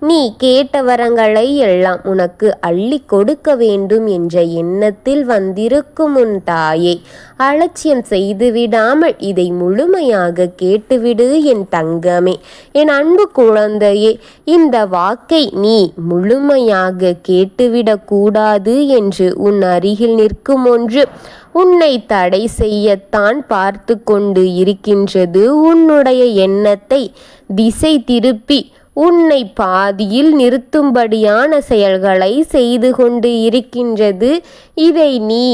நீ கேட்ட வரங்களை எல்லாம் உனக்கு அள்ளி கொடுக்க வேண்டும் என்ற எண்ணத்தில் வந்திருக்கும் உன் தாயை. அலட்சியம் செய்துவிடாமல் இதை முழுமையாக கேட்டுவிடு என் தங்கமே. என் அன்பு குழந்தையே இந்த வாக்கை நீ முழுமையாக கேட்டுவிடக் கூடாது என்று உன் அருகில் நிற்கும் ஒன்று உன்னை தடை செய்யத்தான் பார்த்து கொண்டு இருக்கின்றது. உன்னுடைய எண்ணத்தை திசை திருப்பி உன்னை பாதியில் நிறுத்தும்படியான செயல்களை செய்து கொண்டு இருக்கின்றது. இதை நீ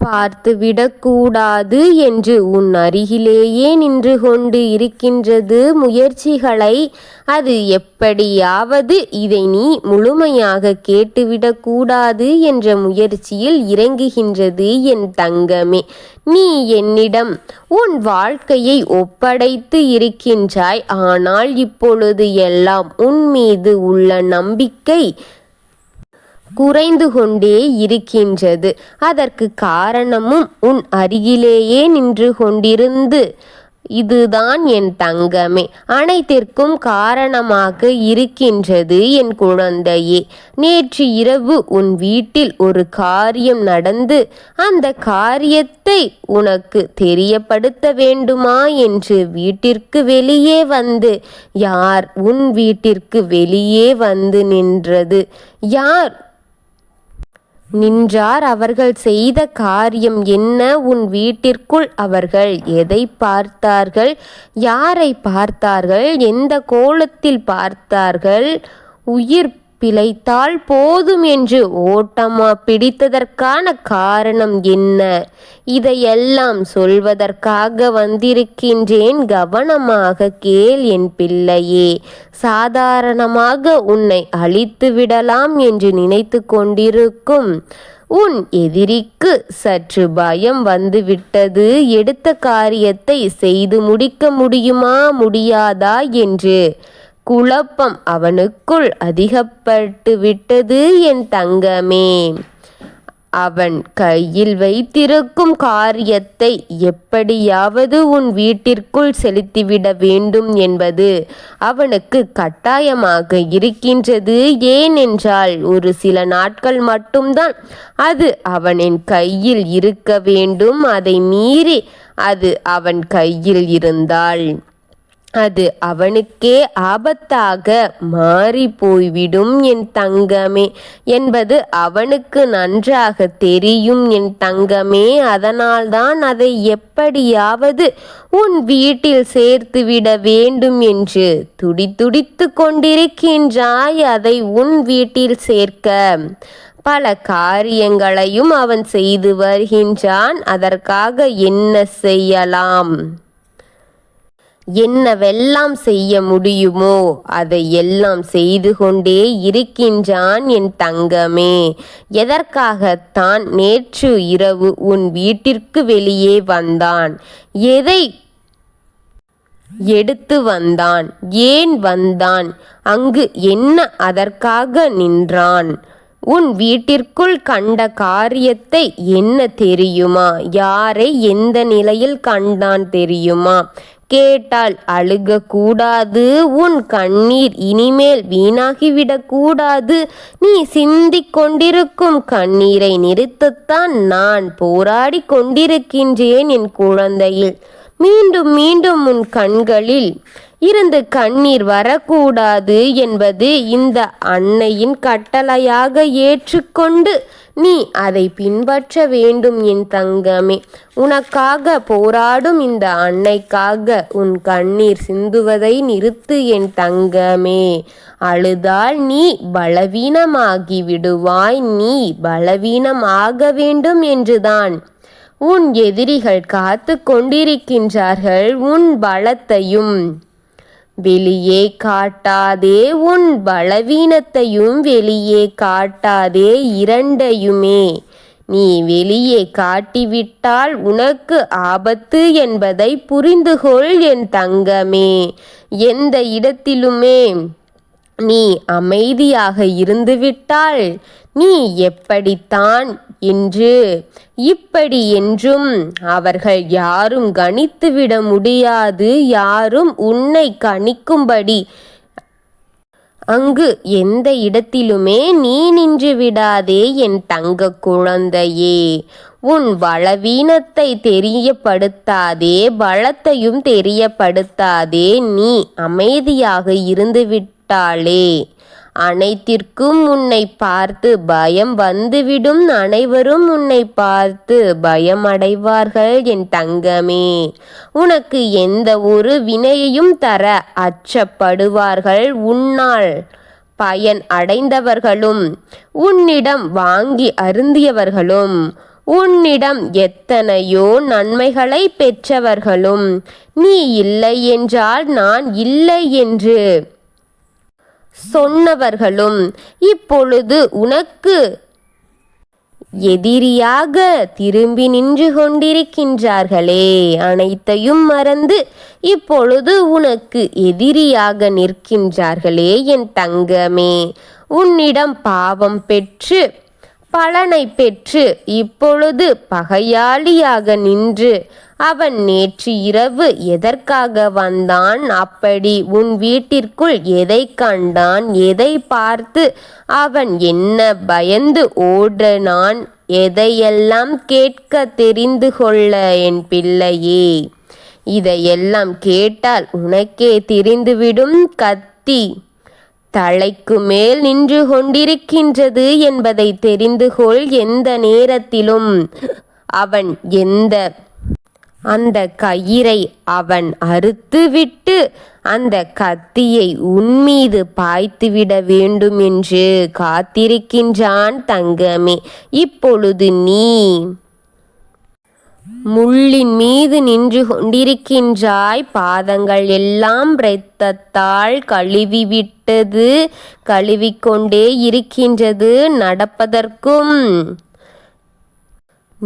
பார்த்துவிடக்கூடாது என்று உன் அருகிலேயே நின்று கொண்டு இருக்கின்றது முயற்சிகளை. அது எப்படியாவது இதை நீ முழுமையாக கேட்டுவிடக்கூடாது என்ற முயற்சியில் இறங்குகின்றது என் தங்கமே. நீ என்னிடம் உன் வாழ்க்கையை ஒப்படைத்து இருக்கின்றாய். ஆனால் இப்பொழுது எல்லாம் உன் மீது உள்ள நம்பிக்கை குறைந்து கொண்டே இருக்கின்றது. அதற்கு காரணமும் உன் அருகிலேயே நின்று கொண்டிருந்து இதுதான் என் தங்கமே. அனைத்திற்கும் காரணமாக இருக்கின்றது என் குழந்தையே. நேற்று இரவு உன் வீட்டில் ஒரு காரியம் நடந்து அந்த காரியத்தை உனக்கு தெரியப்படுத்த வேண்டுமா என்று வீட்டிற்கு வெளியே வந்து யார் உன் வீட்டிற்கு வெளியே வந்து நின்றது? யார் நின்றார் அவர்கள் செய்த காரியம் என்ன? உன் வீட்டிற்குள் அவர்கள் எதை பார்த்தார்கள்? யாரை பார்த்தார்கள்? எந்த கோலத்தில் பார்த்தார்கள்? உயிர் பிழைத்தால் போதும் என்று ஓட்டமா பிடித்ததற்கான காரணம் என்ன? இதையெல்லாம் சொல்வதற்காக வந்திருக்கின்றேன் கவனமாக கேள் என் பிள்ளையே. சாதாரணமாக உன்னை அழித்து விடலாம் என்று நினைத்து கொண்டிருக்கும் உன் எதிரிக்கு சற்று பயம் வந்துவிட்டது. எடுத்த காரியத்தை செய்து முடிக்க முடியுமா முடியாதா என்று குழப்பம் அவனுக்குள் அதிகப்பட்டு விட்டது என் தங்கமே. அவன் கையில் வைத்திருக்கும் காரியத்தை எப்படியாவது உன் வீட்டிற்குள் செலுத்திவிட வேண்டும் என்பது அவனுக்கு கட்டாயமாக இருக்கின்றது. ஏனென்றால் ஒரு சில நாட்கள் மட்டும்தான் அது அவனின் கையில் இருக்க வேண்டும். அதை மீறி அது அவன் கையில் இருந்தால் அது அவனுக்கே ஆபத்தாக மாறி போய்விடும் என் தங்கமே என்பது அவனுக்கு நன்றாக தெரியும் என் தங்கமே. அதனால்தான் அதை எப்படியாவது உன் வீட்டில் சேர்த்துவிட வேண்டும் என்று துடித்துடித்து கொண்டிருக்கின்றாய். அதை உன் வீட்டில் சேர்க்க. பல காரியங்களையும் அவன் செய்து வருகின்றான். அதற்காக என்ன செய்யலாம்? என்னவெல்லாம் செய்ய முடியுமோ அதை எல்லாம் செய்து கொண்டே இருக்கின்றான் என் தங்கமே. எதற்காகத்தான் நேற்று இரவு உன் வீட்டிற்கு வெளியே வந்தான்? எதை எடுத்து வந்தான்? ஏன் வந்தான்? அங்கு என்ன அதற்காக நின்றான்? உன் வீட்டிற்குள் கண்ட காரியத்தை என்ன தெரியுமா? யாரை எந்த நிலையில் கண்டான் தெரியுமா? கேட்டால் அழுகக்கூடாது. உன் கண்ணீர் இனிமேல் வீணாகிவிடக்கூடாது. நீ சிந்திக் கொண்டிருக்கும் கண்ணீரை நிறுத்தத்தான் நான் போராடி கொண்டிருக்கின்றேன் என் குழந்தையில். மீண்டும் மீண்டும் உன் கண்களில் இருந்து கண்ணீர் வரக்கூடாது என்பது இந்த அன்னையின் கட்டளையாக ஏற்றுக்கொண்டு நீ அதை பின்பற்ற வேண்டும் என் தங்கமே. உனக்காக போராடும் இந்த அன்னைக்காக உன் கண்ணீர் சிந்துவதை நிறுத்து என் தங்கமே. அழுதால் நீ பலவீனமாகி விடுவாய் நீ பலவீனம் ஆக வேண்டும் என்றுதான். உன் எதிரிகள் காத்து கொண்டிருக்கின்றார்கள் உன் பலத்தையும். வெளியே காட்டாதே உன் பலவீனத்தையும் வெளியே காட்டாதே இரண்டையுமே. நீ வெளியே காட்டிவிட்டால் உனக்கு ஆபத்து என்பதை புரிந்துகொள் என் தங்கமே. எந்த இடத்திலுமே நீ அமைதியாக இருந்துவிட்டால் நீ எப்படித்தான் என்று இப்படி என்றும் அவர்கள் யாரும் கணித்துவிட முடியாது யாரும் உன்னை கணிக்கும்படி. அங்கு எந்த இடத்திலுமே நீ நின்று விடாதே என் தங்க குழந்தையே. உன் பலவீனத்தை தெரியப்படுத்தாதே பலத்தையும் தெரியப்படுத்தாதே நீ அமைதியாக இருந்துவிட்டாளே. அனைத்திற்கும் உன்னை பார்த்து பயம் வந்துவிடும். அனைவரும் உன்னை பார்த்து பயம் அடைவார்கள் என் தங்கமே. உனக்கு எந்த ஒரு வினையையும் தர அச்சப்படுவார்கள். உன்னால் பயன் அடைந்தவர்களும் உன்னிடம் வாங்கி அருந்தியவர்களும் உன்னிடம் எத்தனையோ நன்மைகளை பெற்றவர்களும் நீ இல்லை என்றால் நான் இல்லை என்று சொன்னவர்களும் இப்பொழுது உனக்கு எதிரியாக திரும்பி நின்று கொண்டிருக்கின்றார்களே அனைத்தையும் மறந்து இப்பொழுது உனக்கு எதிரியாக நிற்கின்றார்களே என் தங்கமே. உன்னிடம் பாவம் பெற்று பலனை பெற்று இப்பொழுது பகையாளியாக நின்று அவன் நேற்று இரவு எதற்காக வந்தான்? அப்படி உன் வீட்டிற்குள் எதை கண்டான்? எதை பார்த்து அவன் என்ன பயந்து ஓடினான்? எதையெல்லாம் கேட்க தெரிந்து கொள்ள என் பிள்ளையே? இதையெல்லாம் கேட்டால் உனக்கே தெரிந்துவிடும் கத்தி. தலைக்கு மேல் நின்று கொண்டிருக்கின்றது என்பதை தெரிந்து கொள் எந்த நேரத்திலும். அவன் எந்த அந்த கயிறை அவன் அறுத்துவிட்டு அந்த கத்தியை உன்மீது பாய்த்துவிட வேண்டும் என்று காத்திருக்கின்றான் தங்கமே. இப்பொழுது நீ முள்ளின் மீது நின்று கொண்டிருக்கின்றாய். பாதங்கள் எல்லாம் இரத்தத்தால் கழுவிவிட்டது கழுவிக்கொண்டே இருக்கின்றது. நடப்பதற்கும்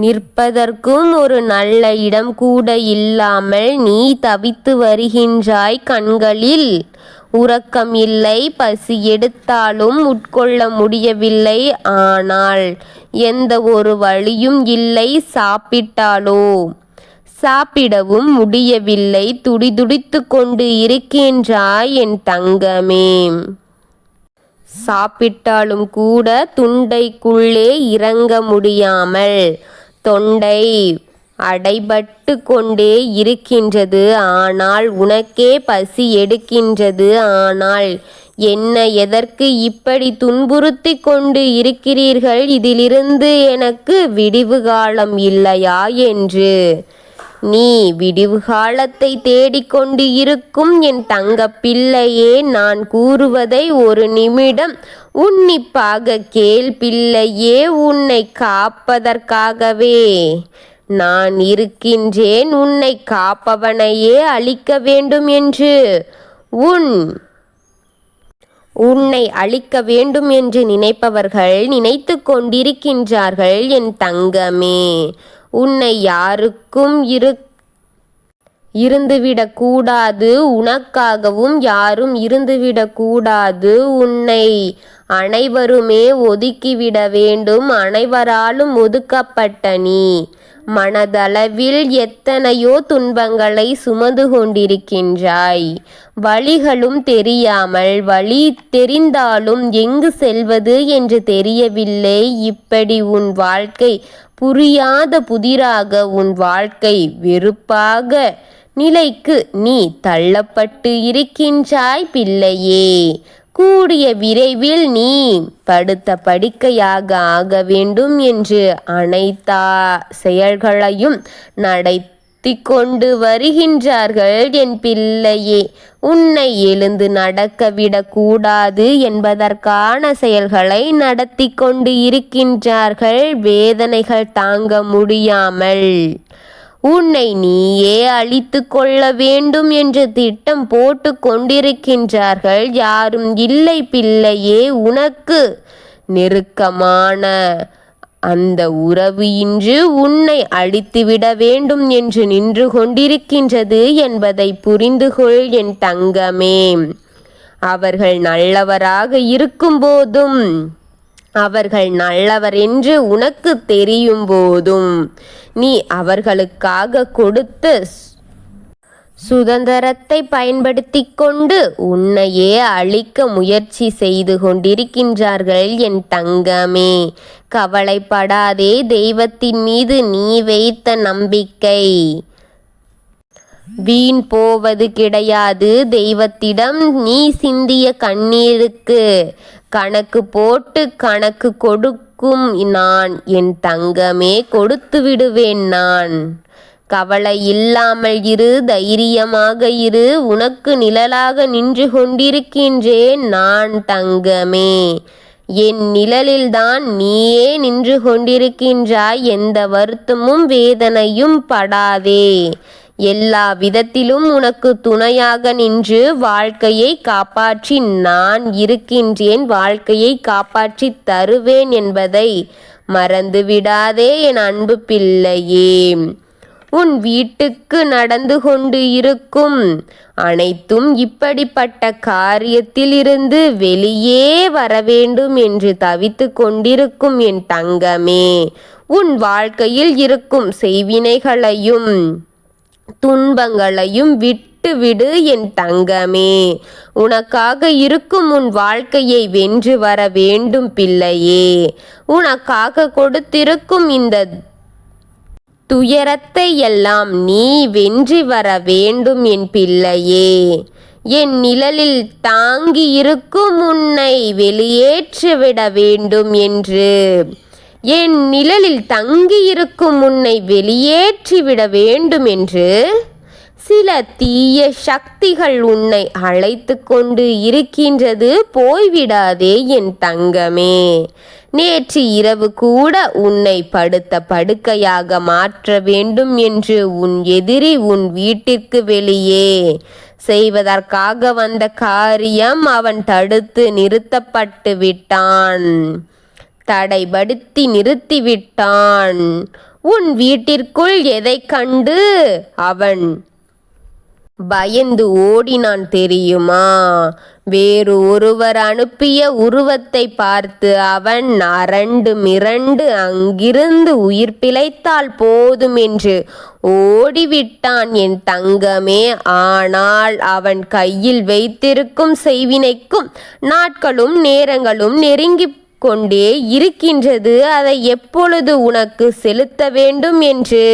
நிற்பதற்கும் ஒரு நல்ல இடம் கூட இல்லாமல் நீ தவித்து வருகின்றாய் கண்களில். உறக்கம் இல்லை பசி எடுத்தாலும் உட்கொள்ள முடியவில்லை. ஆனால் எந்த ஒரு வழியும் இல்லை சாப்பிட்டாலோ? சாப்பிடவும் முடியவில்லை துடிதுடித்து கொண்டு இருக்கின்றாய் என் தங்கமே. சாப்பிட்டாலும் கூட துண்டைக்குள்ளே இறங்க முடியாமல் தொண்டை அடைபட்டு கொண்டே இருக்கின்றது. ஆனால் உனக்கே பசி எடுக்கின்றது. ஆனால் என்ன எதற்கு இப்படி துன்புறுத்தி கொண்டு இருக்கிறீர்கள்? இதிலிருந்து எனக்கு விடிவு காலம் இல்லையா என்று. நீ விடிவு காலத்தை தேடிக்கொண்டு இருக்கும் என் தங்க பிள்ளையே நான் கூறுவதை ஒரு நிமிடம் உன்னிப்பாக கேள் பிள்ளையே உன்னை காப்பதற்காகவே. நான் இருக்கின்றேன் உன்னை காப்பவனையே அழிக்க வேண்டும் என்று. உன் உன்னை அழிக்க வேண்டும் என்று நினைப்பவர்கள் நினைத்து கொண்டிருக்கின்றார்கள் என் தங்கமே. உன்னை யாருக்கும் இருக்க இருந்துவிடக்கூடாது உனக்காகவும் யாரும் இருந்துவிடக்கூடாது உன்னை. அனைவருமே ஒதுக்கிவிட வேண்டும் அனைவராலும் ஒதுக்கப்பட்ட நீ. மனதளவில் எத்தனையோ துன்பங்களை சுமந்து கொண்டிருக்கின்றாய். வழிகளும் தெரியாமல் வழி தெரிந்தாலும் எங்கு செல்வது என்று தெரியவில்லை. இப்படி உன் வாழ்க்கை புரியாத புதிராக உன் வாழ்க்கை வெறுப்பாக நிலைக்கு நீ தள்ளப்பட்டு இருக்கின்றாய் பிள்ளையே. கூடிய விரைவில் நீ படுத்த படிக்கையாக ஆக வேண்டும் என்று அனைத்தா செயல்களையும் நடத்தி கொண்டு வருகின்றார்கள் என் பிள்ளையே. உன்னை எழுந்து நடக்க விடக்கூடாது என்பதற்கான செயல்களை நடத்தி கொண்டு இருக்கின்றார்கள். வேதனைகள் தாங்க முடியாமல். உன்னை நீயே அழித்து கொள்ள வேண்டும் என்று திட்டம் போட்டு கொண்டிருக்கின்றார்கள். யாரும் இல்லை பிள்ளையே உனக்கு நெருக்கமான அந்த உறவு இன்று உன்னை அழித்துவிட வேண்டும் என்று நின்று கொண்டிருக்கின்றது என்பதை புரிந்து கொள் என் தங்கமே. அவர்கள் நல்லவராக இருக்கும்போதும் அவர்கள் நல்லவர் என்று உனக்கு தெரியும் போதும். நீ அவர்களுக்காக கொடுத்த சுதந்திரத்தை பயன்படுத்தி கொண்டு உன்னையே அழிக்க முயற்சி செய்து கொண்டிருக்கின்றார்கள் என் தங்கமே. கவலைப்படாதே தெய்வத்தின் மீது நீ வைத்த நம்பிக்கை. வீண் போவது கிடையாது தெய்வத்திடம் நீ சிந்திய கண்ணீருக்கு. கணக்கு போட்டு கணக்கு கொடுக்கும் நான் என் தங்கமே கொடுத்து விடுவேன் நான். கவலை இல்லாமல் இரு தைரியமாக இரு உனக்கு நிழலாக நின்று கொண்டிருக்கின்றேன் நான் தங்கமே. என் நிழலில்தான் நீயே நின்று கொண்டிருக்கின்றாய் எந்த வருத்தமும் வேதனையும் படாதே. எல்லா விதத்திலும் உனக்கு துணையாக நின்று வாழ்க்கையை காப்பாற்றி நான் இருக்கின்றேன் வாழ்க்கையை காப்பாற்றி தருவேன் என்பதை மறந்து விடாதே என் அன்பு பிள்ளையே. உன் வீட்டுக்கு நடந்து கொண்டு இருக்கும் அனைத்தும் இப்படிப்பட்ட காரியத்திலிருந்து வெளியே வர வேண்டும் என்று தவித்து கொண்டிருக்கும் என் தங்கமே. உன் வாழ்க்கையில் இருக்கும் செய்வினைகளையும் துன்பங்களையும் விட்டு விடு என் தங்கமே. உனக்காக இருக்கும் உன் வாழ்க்கையை வென்று வர வேண்டும் பிள்ளையே. உனக்காக கொடுத்திருக்கும் இந்த துயரத்தை எல்லாம் நீ வென்றி வர வேண்டும் என் பிள்ளையே. என் நிழலில் தாங்கி இருக்கும் உன்னை வெளியேற்றிவிட வேண்டும் என்று. என் நிழலில் தங்கியிருக்கும் உன்னை வெளியேற்றிவிட வேண்டும் என்று சில தீய சக்திகள் உன்னை அழைத்து கொண்டு இருக்கின்றது போய்விடாதே என் தங்கமே. நேற்று இரவு கூட உன்னை படுத்த படுக்கையாக மாற்ற வேண்டும் என்று உன் எதிரி உன் வீட்டிற்கு வெளியே. செய்வதற்காக வந்த காரியம் அவன் தடுத்து நிறுத்தப்பட்டு விட்டான். தடைபடுத்தி நிறுத்திவிட்டான். உன் வீட்டிற்குள் எதை கண்டு அவன்? பயந்து ஓடினான் தெரியுமா? வேறு ஒருவர் அனுப்பிய உருவத்தை பார்த்து அவன் அரண்டு மிரண்டு அங்கிருந்து உயிர் பிழைத்தால் போதும் என்று ஓடிவிட்டான். என் தங்கமே ஆனால் அவன் கையில் வைத்திருக்கும் செய்வினைக்கும் நாட்களும் நேரங்களும் நெருங்கி கொண்டே இருக்கின்றது அதை எப்பொழுது உனக்கு செலுத்த வேண்டும் என்று?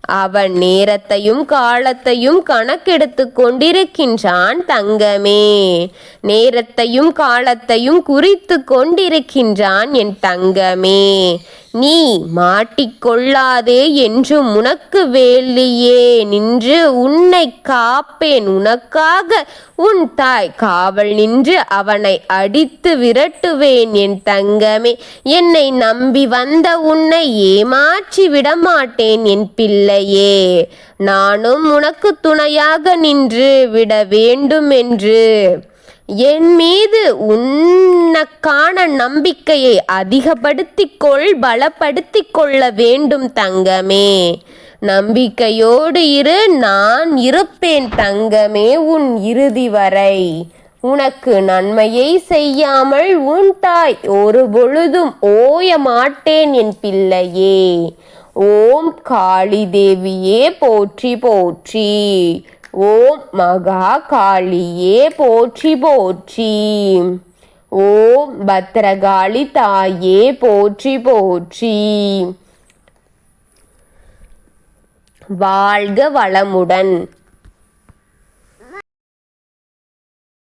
அவன் நேரத்தையும் காலத்தையும் கணக்கெடுத்து கொண்டிருக்கின்றான் தங்கமே. நேரத்தையும் காலத்தையும் குறித்து கொண்டிருக்கின்றான் என் தங்கமே. நீ மாட்டிக்கொள்ளாதே என்று உனக்கு வேலியே நின்று உன்னை காப்பேன் உனக்காக. உன் தாய் காவல் நின்று அவனை அடித்து விரட்டுவேன் என் தங்கமே. என்னை நம்பி வந்த உன்னை ஏமாற்றி விடமாட்டேன் என் பிள்ளையே. நானும் உனக்கு துணையாக நின்று விட வேண்டும் என்று. என் மீது உன்னக்கான நம்பிக்கையை அதிகப்படுத்திக் கொள் பலப்படுத்திக் கொள்ள வேண்டும் தங்கமே. நம்பிக்கையோடு இரு நான் இருப்பேன் தங்கமே உன் இறுதி வரை. உனக்கு நன்மையை செய்யாமல் உன் தாய் ஒரு பொழுதும் ஓய மாட்டேன் என் பிள்ளையே. ஓம் காளி தேவியே போற்றி போற்றி. ஓம் மகா காளியே போற்றி போற்றி. ஓம் பத்ரகாளி தாயே போற்றி போற்றி. வாழ்க வளமுடன்.